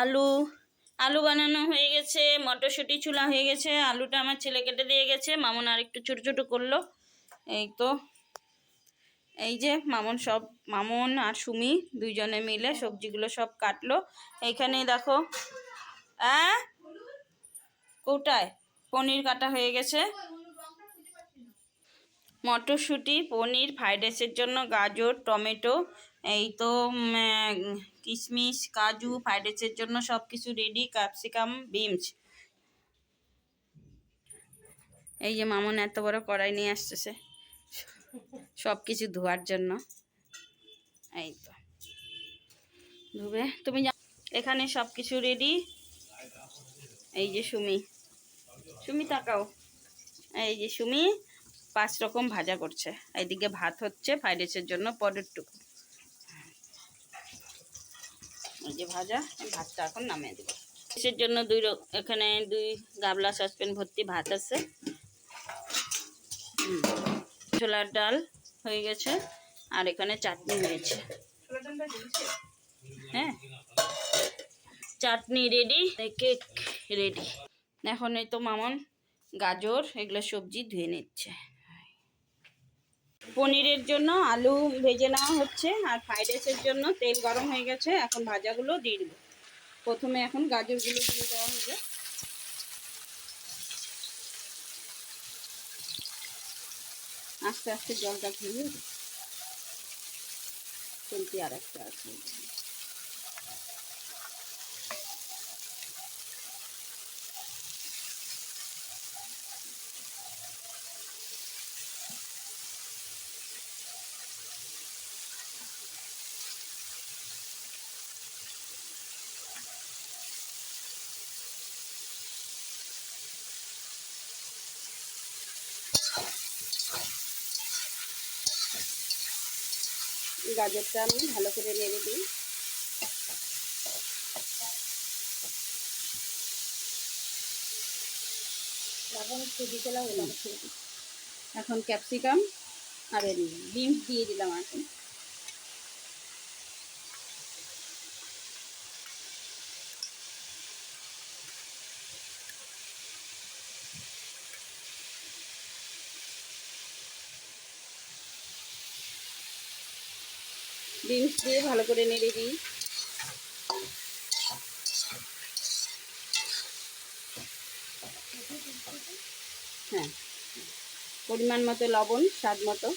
আলু আলু বানানো হয়ে গেছে, মটরশুঁটি চুলা হয়ে গেছে, আলুটা আমার ছেলে কেটে দিয়ে গেছে, মামুন আর একটু ছোটো ছোটো করল। এই তো, এই যে মামুন সব, মামুন আর সুমি দুইজনে মিলে সবজিগুলো সব কাটলো। এইখানে দেখো হ্যাঁ কোটায় পনির কাটা হয়ে গেছে। মটরশুঁটি, পনির, ফ্রাইড রাইসের জন্য গাজর, টমেটো এই তো কিশমিশ, কাজু ফ্রাইড রাইসের জন্য সব কিছু রেডি ক্যাপসিকাম বিনস এই যে মামুন এত বড় কড়াই নিয়ে আসতেছে। সব কিছু ধোয়ার জন্য। এই তো। ধুবে। তুমি এখানে সব কিছু রেডি এই যে সুমি। সুমি, তাকাও। এই যে সুমি, পাঁচ রকম ভাজা করছে। এইদিকে ভাত হচ্ছে ফ্রাইড রাইসের জন্য পরের টুকু এই যে ভাজা, ভাতটা এখন নামিয়ে দেবো। রাইসের জন্য দুই এখানে দুই গাবলা সসপ্যান ভর্তি ভাত আছে। ছোলার ডাল হয়ে গেছে, আর এখানে চাটনি হয়েছে। হ্যাঁ। চাটনি রেডি কেক রেডি এখন এই তো মামন গাজর, এগুলো সবজি ধুয়ে নিচ্ছে। পনিরের জন্য আলু ভেজে নেওয়া হচ্ছে আর ফ্রাইড রাইসের জন্য তেল গরম হয়ে গেছে। এখন ভাজাগুলো দিয়ে দেবো প্রথমে এখন গাজরগুলো দিয়ে দেওয়া হবে। আস্তে আস্তে জলটা ঘুরিয়ে চলতি আর একটা আছে। গাজরটা আমি ভালো করে নেড়ে দিই। এখন ক্যাপসিকাম আর বিনস দিয়ে দিলাম এখন বিনস দিয়ে ভালো করে নেড়ে দিই। হ্যাঁ। পরিমাণ মতো লবণ, স্বাদ মতো।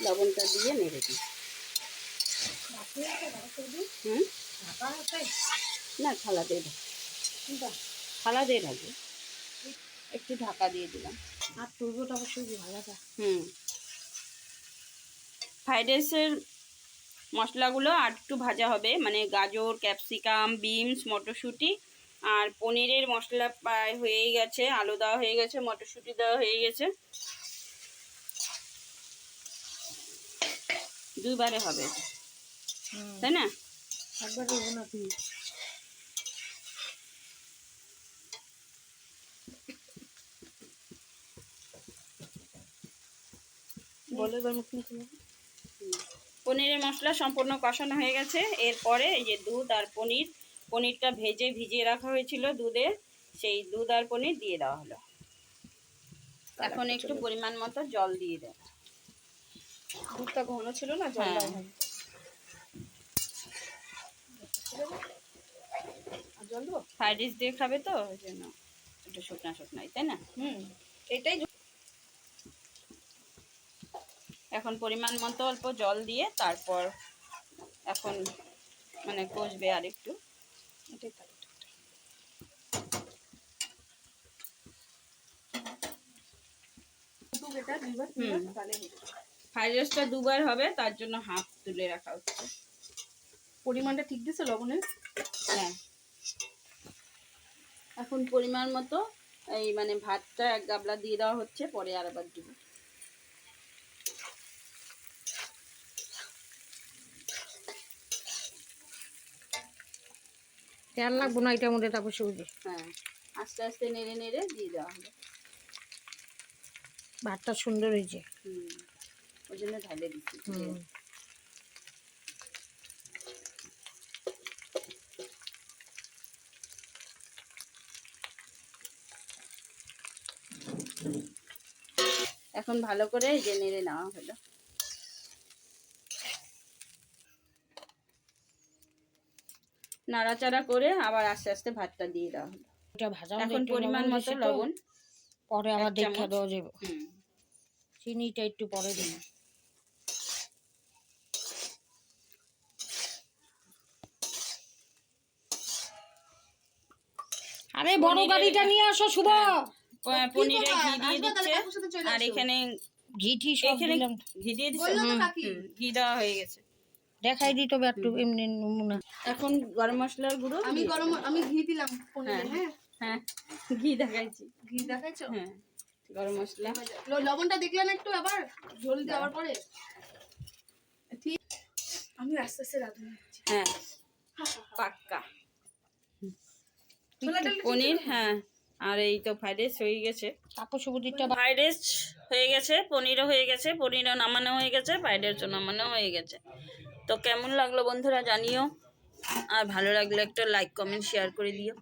লবণটা দিয়ে নেড়ে দিই। হুম? না থালা দিয়ে ঢাকবে একটু ঢাকা দিয়ে দিলাম। আর তুলবোটা অবশ্যই ভালোটা হুম। ফ্রাইড রাইসের মশলাগুলো আর একটু ভাজা হবে মানে গাজর ক্যাপসিকাম বিনস মটরশুঁটি আর পনিরের মশলা প্রায় হয়েই গেছে আলু দেওয়া হয়ে গেছে মটরশুঁটি দেওয়া হয়ে গেছে। দুইবারে হবে তাই না? একবার দেবো না তুই বলো এবার মুখ নিতে পনিরের মশলা সম্পূর্ণ কষানো হয়ে গেছে। এরপরে এই যে দুধ আর পনির পনিরটা ভেজে ভিজিয়ে রাখা হয়েছিল দুধে। সেই দুধ আর পনির দিয়ে দেওয়া হলো। এখন একটু পরিমাণ মতো জল দিয়ে দেব। দুধটা ঘন ছিল না? জল হ্যাঁ। জল দেবো? ফ্রাইড রাইস দিয়ে খাবে তো ওই জন্য একটু শুকনা শুকনাই তাই না? হুম এটাই এখন পরিমাণ মতো অল্প জল দিয়ে তারপর এখন মানে কষবে আর একটু। ফ্রাইড রাইসটা দুবার হবে তার জন্য হাফ তুলে রাখা হচ্ছে। পরিমাণটা ঠিক দিছে লবণের হ্যাঁ। এখন পরিমাণ মতো এই মানে ভাতটা এক গাবলা দিয়ে দেওয়া হচ্ছে পরে আর আবার দিব। তেল লাগবো না এটার মধ্যে তারপর সবজি। হ্যাঁ আস্তে আস্তে নেড়ে নেড়ে দিয়ে দেওয়া হবে। ভাতটা সুন্দর হয়েছে। হুম ওই জন্য ঢালে দিচ্ছি। হুম। এখন ভালো করে যে নেড়ে নেওয়া হলো। নাড়াচাড়া করে আবার আস্তে আস্তে ভাতটা দিয়ে দেওয়া হলো। এটা ভাজা এখন পরিমাণ মতো লবণ পরে আবার দেখা দেওয়া যাবে। চিনিটা একটু পরে দিন। আরে বড় গাড়িটা নিয়ে আসো শুভ। প- পনিরে ঘি দিয়ে দিচ্ছে। আর। এখানে সব এখানে ঘি দিয়ে দিচ্ছে। ঘি দেওয়া হয়ে গেছে। দেখাই দিত একটু এমনি নমুনা। এখন গরম মশলার গুঁড়ো? আমি গরম আমি ঘি দিলাম পনিরে হ্যাঁ। হ্যাঁ? হ্যাঁ। ঘি দেখাইছি। ঘি দেখাইছো? হ্যাঁ। গরম মশলা। লবণটা দেখলেন একটু আবার ঝোল দেওয়ার পরে। ঠিক আমি আস্তে আস্তে রাঁধুনি। হ্যাঁ। পাক্কা। পনির হ্যাঁ। আর এই তো ফ্রাইড রাইস হয়ে গেছে। কাকু সুবুদিরটা ফ্রাইড রাইস হয়ে গেছে পনিরও হয়ে গেছে পনিরও নামানো হয়ে গেছে ফ্রাইড রাইসও নামানো হয়ে গেছে। তো কেমন লাগল বন্ধুরা জানিও। আর ভালো লাগলে একটা লাইক কমেন্ট শেয়ার করে দিও।